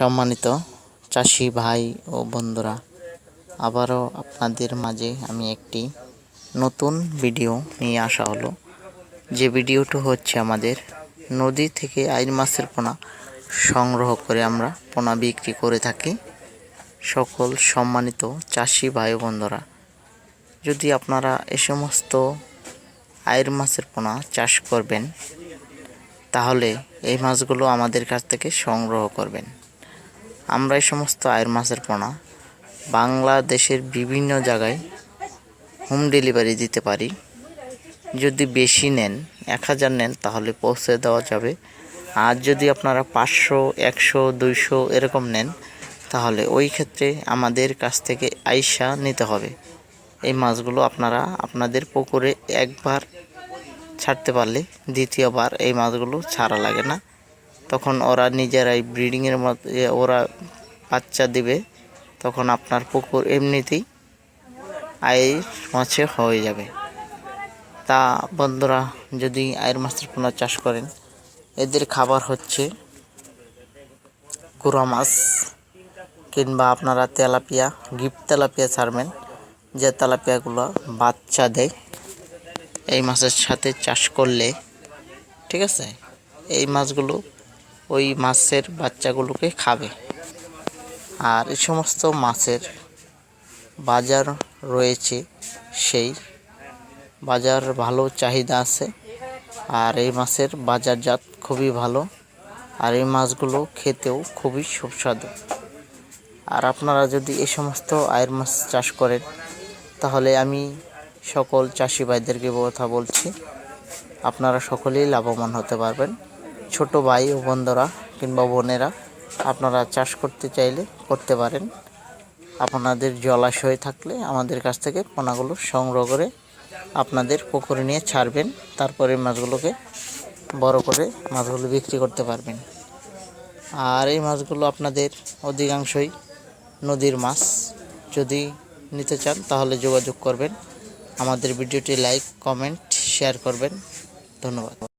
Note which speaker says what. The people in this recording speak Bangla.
Speaker 1: সম্মানিত চাষি ভাই ও বন্ধুরা, আবারও আপনাদের মাঝে আমি একটি নতুন ভিডিও নিয়ে আসা হলো। যে ভিডিওটি হচ্ছে আমাদের নদী থেকে আইন মাছের পোনা সংগ্রহ করে আমরা পোনা বিক্রি করে থাকি। সকল সম্মানিত চাষি ভাই ও বন্ধুরা, যদি আপনারা এ সমস্ত আয়ের মাছের পোনা চাষ করবেন, তাহলে এই মাছগুলো আমাদের কাছ থেকে সংগ্রহ করবেন। আমরা এই সমস্ত আয়ের মাছের পোনা বাংলাদেশের বিভিন্ন জায়গায় হোম ডেলিভারি দিতে পারি। যদি বেশি নেন, এক হাজার নেন, তাহলে পৌঁছে দেওয়া যাবে। আর যদি আপনারা পাঁচশো, একশো, দুইশো এরকম নেন, তাহলে ওই ক্ষেত্রে আমাদের কাছ থেকে আইসা নিতে হবে। এই মাছগুলো আপনারা আপনাদের পুকুরে একবার ছাড়তে পারলে দ্বিতীয়বার এই মাছগুলো ছাড়া লাগে না। তখন ওরা নিজেরাই ব্রিডিংয়ের মতো ওরা বাচ্চা দিবে, তখন আপনার পুকুর এমনিতেই আয়ের মাছে হয়ে যাবে। তা বন্ধুরা, যদি আয়ের মাছের পোনা চাষ করেন, এদের খাবার হচ্ছে গুঁড়া মাছ কিংবা আপনারা তেলাপিয়া, গিফট তেলাপিয়া ছাড়বেন, যে তেলাপিয়াগুলো বাচ্চা দেয়, এই মাছের সাথে চাষ করলে, ঠিক আছে? এই মাছগুলো ওই মাছের বাচ্চাগুলোকে খাবে। আর এই সমস্ত মাছের বাজার রয়েছে সেই বাজার ভালো চাহিদা আছে। আর এই মাছের বাজারজাত খুবই ভালো। আর এই মাছগুলো খেতেও খুবই সুস্বাদু। আর আপনারা যদি এই সমস্ত আয়ের মাছ চাষ করেন, তাহলে আমি সকল চাষি ভাইদেরকে কথা বলছি। আপনারা সকলেই লাভবান হতে পারবেন। ছোট ভাই ও বন্ধুরা কিংবা বোনেরা, আপনারা চাষ করতে চাইলে করতে পারেন। আপনাদের জলাশয় থাকলে আমাদের কাছ থেকে পোনাগুলো সংগ্রহ করে আপনাদের পুকুরে নিয়ে ছাড়বেন। তারপরে মাছগুলোকে বড় করে মাছগুলো বিক্রি করতে পারবেন। আর এই মাছগুলো আপনাদের অধিকাংশই নদীর মাছ। যদি নিতে চান তাহলে যোগাযোগ করবেন। আমাদের ভিডিওটি লাইক, কমেন্ট, শেয়ার করবেন। ধন্যবাদ।